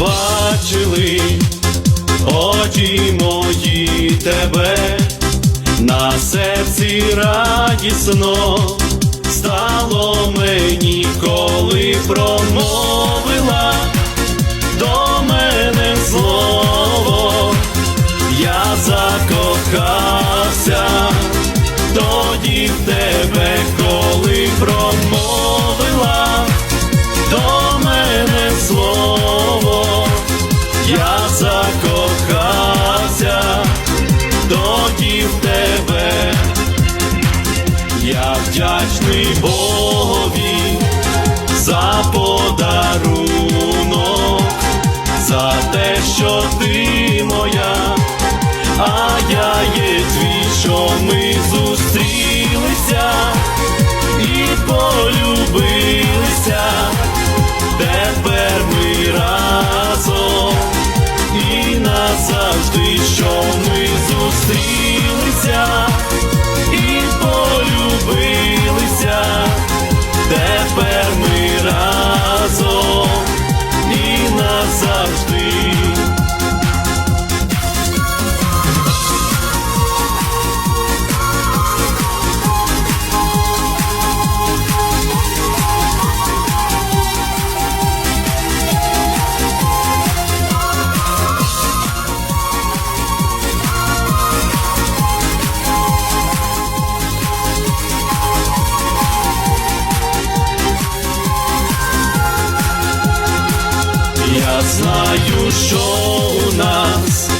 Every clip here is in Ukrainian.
бачили очі мої тебе, на серці радісно стало мені, коли промовила до мене слово, я закохався тоді в тебе, коли промовила я вдячний Богові за подарунок, за те, що ти моя, а я є твій, що ми зустрілися знаю, що у нас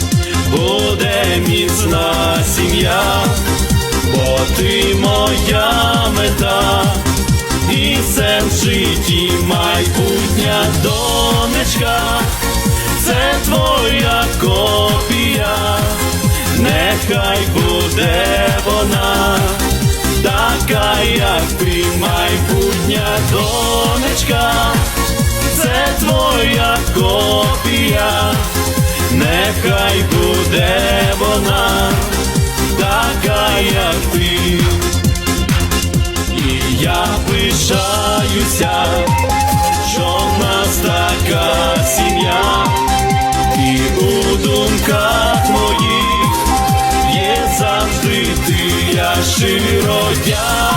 буде міцна сім'я, бо ти моя мета, і це в житті майбутня донечка, це твоя копія, нехай буде вона, така, як ти майбутня донечка. Це твоя копія, нехай буде вона, така, як ти, і я пишаюся, що в нас така сім'я, і у думках моїх є завжди ти, я щиро дякую